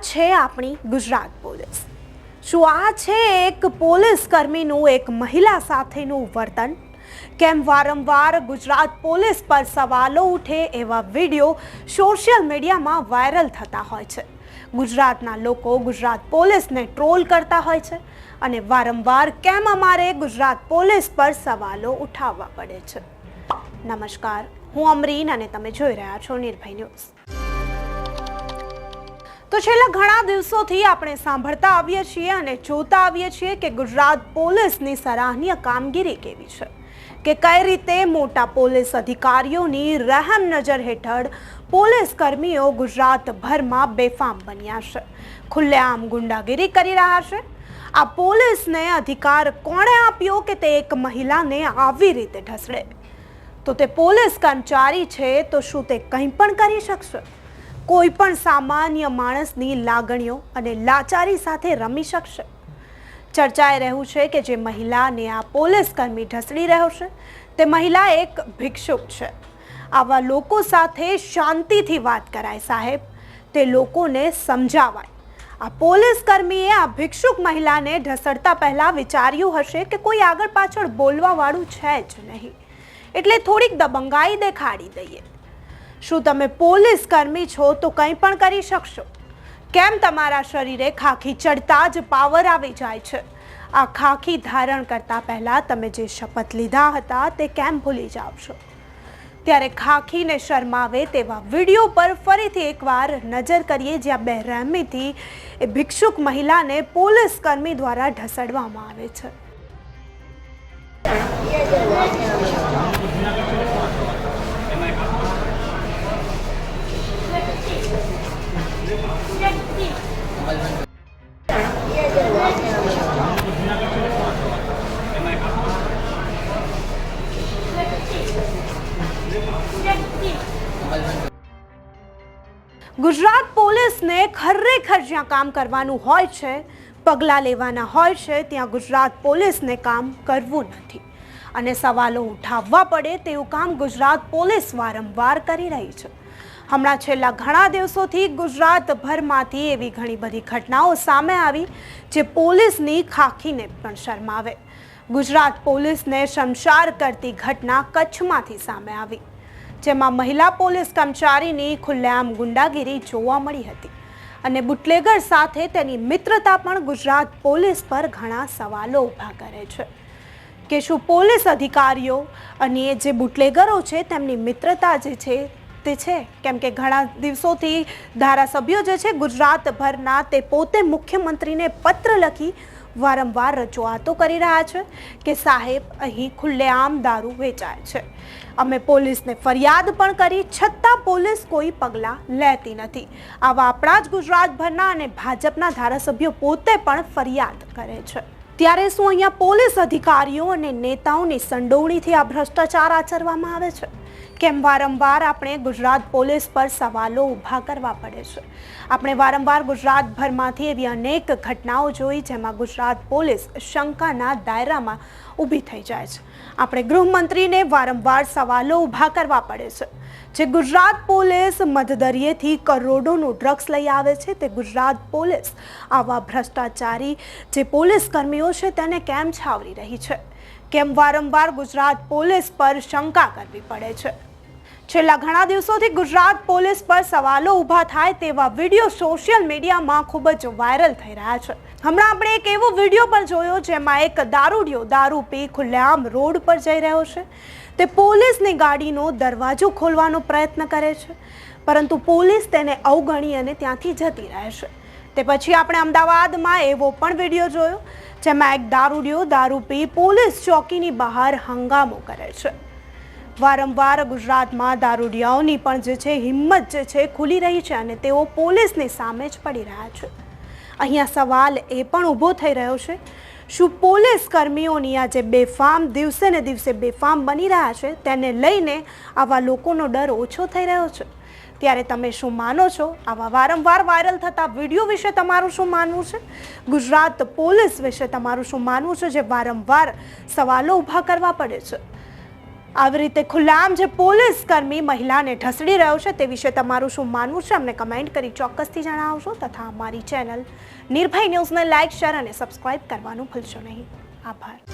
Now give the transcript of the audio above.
છે આપણી ગુજરાત પોલીસ. શું આ છે એક પોલીસ કર્મીનું એક મહિલા સાથેનું વર્તન? કેમ વારંવાર ગુજરાત પોલીસ પર સવાલો ઉઠે એવા વીડિયો સોશિયલ મીડિયામાં વાયરલ થતા હોય છે. ગુજરાતના લોકો ગુજરાત પોલીસને ટ્રોલ કરતા હોય છે અને વારંવાર કેમ અમારે ગુજરાત પોલીસ પર સવાલો ઉઠાવવા પડે છે. નમસ્કાર, હું અમરીન અને તમે જોઈ રહ્યા છો નિર્ભય ન્યૂઝ. તો છેલ્લા ઘણા દિવસોથી આપણે સાંભળતા આવીએ છીએ અને જોતા આવીએ છીએ કે ગુજરાત પોલીસની સરાહનીય કામગીરી કેવી છે? કે કઈ રીતે મોટા પોલીસ અધિકારીઓની રહેમ નજર હેઠળ પોલીસ કર્મીઓ ગુજરાતભરમાં બેફામ બન્યા છે? ખુલ્લેઆમ ગુંડાગીરી કરી રહ્યા છે? આ પોલીસને અધિકાર કોણે આપ્યો કે તે એક મહિલાને આવી રીતે ઢસડે? તો તે પોલીસ કર્મચારી છે, તો શું તે કંઈ પણ કરી શકશે? કોઈ પણ સામાન્ય માણસની લાગણીઓ અને લાચારી સાથે રમી શકશે. ચર્ચાએ રહ્યું છે કે જે મહિલાને આ પોલીસ કર્મી ઢસડી રહ્યો છે, તે મહિલા એક ભિક્ષુક છે. આવા લોકો સાથે શાંતિથી વાત કરાય સાહેબ, તે લોકોને સમજાવાય. આ પોલીસ કર્મીએ આ ભિક્ષુક મહિલાને ઢસડતા પહેલાં વિચાર્યું હશે કે કોઈ આગળ પાછળ બોલવાવાળું છે જ નહીં. એટલે થોડીક દબંગાઈ દેખાડી દઈએ. શું તમે પોલીસ કર્મી છો તો કંઈ પણ કરી શકશો. કેમ તમારા શરીરે ખાખી ચડતા જ પાવર આવી જાય છે? આ ખાખી ધારણ કરતા પહેલાં તમે જે શપથ લીધા હતા તે કેમ ભૂલી છો? ત્યારે ખાખીને શરમાવે તેવા વીડિયો પર ફરીથી એકવાર નજર કરીએ જ્યાં બેરહેમીથી એ ભિક્ષુક મહિલાને પોલીસ કર્મી દ્વારા ઢસડવામાં આવે છે. ગુજરાત પોલીસને ખરેખર જ્યાં કામ કરવાનું હોય છે, પગલાં લેવાના હોય છે, ત્યાં ગુજરાત પોલીસને કામ કરવું નથી. અને સવાલો ઉઠાવવા પડે તેવું કામ ગુજરાત પોલીસ વારંવાર કરી રહી છે. હમણાં છેલ્લા ઘણા દિવસોથી ગુજરાતભરમાંથી એવી ઘણી બધી ઘટનાઓ સામે આવી જે પોલીસની ખાખીને પણ શરમાવે. ગુજરાત પોલીસને શમશાર કરતી ઘટના કચ્છમાંથી સામે આવી, જેમાં મહિલા પોલીસ કર્મચારીની ખુલ્લેઆમ ગુંડાગીરી જોવા મળી હતી અને બુટલેગર સાથે તેની મિત્રતા પણ ગુજરાત પોલીસ પર ઘણા સવાલો ઊભા કરે છે. કે શું પોલીસ અધિકારીઓ અને જે બુટલેગરો છે તેમની મિત્રતા જે છે તે છે. કેમ કે ઘણા દિવસોથી ધારાસભ્યો જે છે ગુજરાતભરના તે પોતે મુખ્યમંત્રીને પત્ર લખી વારંવાર રજૂઆતો કરી રહ્યા છે કે સાહેબ, અહીં ખુલ્લેઆમ દારૂ વેચાય છે. અમે પોલીસને ફરિયાદ પણ કરી, છતાં પોલીસ કોઈ પગલાં લેતી નથી. આવા આપણા જ ગુજરાતભરના અને ભાજપના ધારાસભ્યો પોતે પણ ફરિયાદ કરે છે. ત્યારે શું અહીંયા પોલીસ અધિકારીઓ અને નેતાઓની સંડોવણીથી આ ભ્રષ્ટાચાર આચરવામાં આવે છે? કેમ વારંવાર આપણે ગુજરાત પોલીસ પર સવાલો ઊભા કરવા પડે છે? આપણે વારંવાર ગુજરાતભરમાંથી એવી અનેક ઘટનાઓ જોઈ જેમાં ગુજરાત પોલીસ શંકાના દાયરામાં ઊભી થઈ જાય છે. આપણે ગૃહમંત્રીને વારંવાર સવાલો ઊભા કરવા પડે છે. જે ગુજરાત પોલીસ મધદરિયેથી કરોડોનું ડ્રગ્સ લઈ આવે છે, તે ગુજરાત પોલીસ આવા ભ્રષ્ટાચારી જે પોલીસ કર્મીઓ છે, તેને કેમ છાવરી રહી છે? કેમ વારંવાર ગુજરાત પોલીસ પર શંકા કરવી પડે છે. છેલ્લા ઘણા દિવસોથી ગુજરાત પોલીસ પર સવાલો ઊભા થાય તેવા વીડિયો સોશિયલ મીડિયામાં ખૂબ જ વાયરલ થઈ રહ્યા છે. હમણાં આપણે એક એવો વીડિયો પણ જોયો જેમાં એક દારૂડિયો દારૂ પી ખુલ્લેઆમ રોડ પર જઈ રહ્યો છે. તે પોલીસની ગાડીનો દરવાજો ખોલવાનો પ્રયત્ન કરે છે, પરંતુ પોલીસ તેને અવગણી અને ત્યાંથી જતી રહે છે. તે પછી આપણે અમદાવાદમાં એવો પણ વીડિયો જોયો જેમાં એક દારૂડિયો દારૂ પી પોલીસ ચોકીની બહાર હંગામો કરે છે. વારંવાર ગુજરાતમાં દારૂડિયાઓની પણ જે છે, હિંમત જે છે, ખુલી રહી છે અને તેઓ પોલીસની સામે જ પડી રહ્યા છે. અહીંયા સવાલ એ પણ ઊભો થઈ રહ્યો છે, શું પોલીસ કર્મીઓની આ જે બેફામ, દિવસે ને દિવસે બેફામ બની રહ્યા છે? તેને લઈને આવા લોકોનો ડર ઓછો થઈ રહ્યો છે. ત્યારે તમે શું માનો છો? આવા વારંવાર વાયરલ થતા વીડિયો વિશે તમારું શું માનવું છે? ગુજરાત પોલીસ વિશે તમારું શું માનવું છે? જે વારંવાર સવાલો ઊભા કરવા પડે છે. આવી રીતે ખુલ્લામ જે પોલીસ કર્મી મહિલાને ઢસડી રહ્યો છે તે વિશે તમારું શું માનવું છે? અમને કમેન્ટ કરી ચોક્કસથી જણાવશો તથા અમારી ચેનલ નિર્ભય ન્યૂઝને લાઇક શેર અને સબસ્ક્રાઇબ કરવાનું ભૂલશો નહીં. આભાર.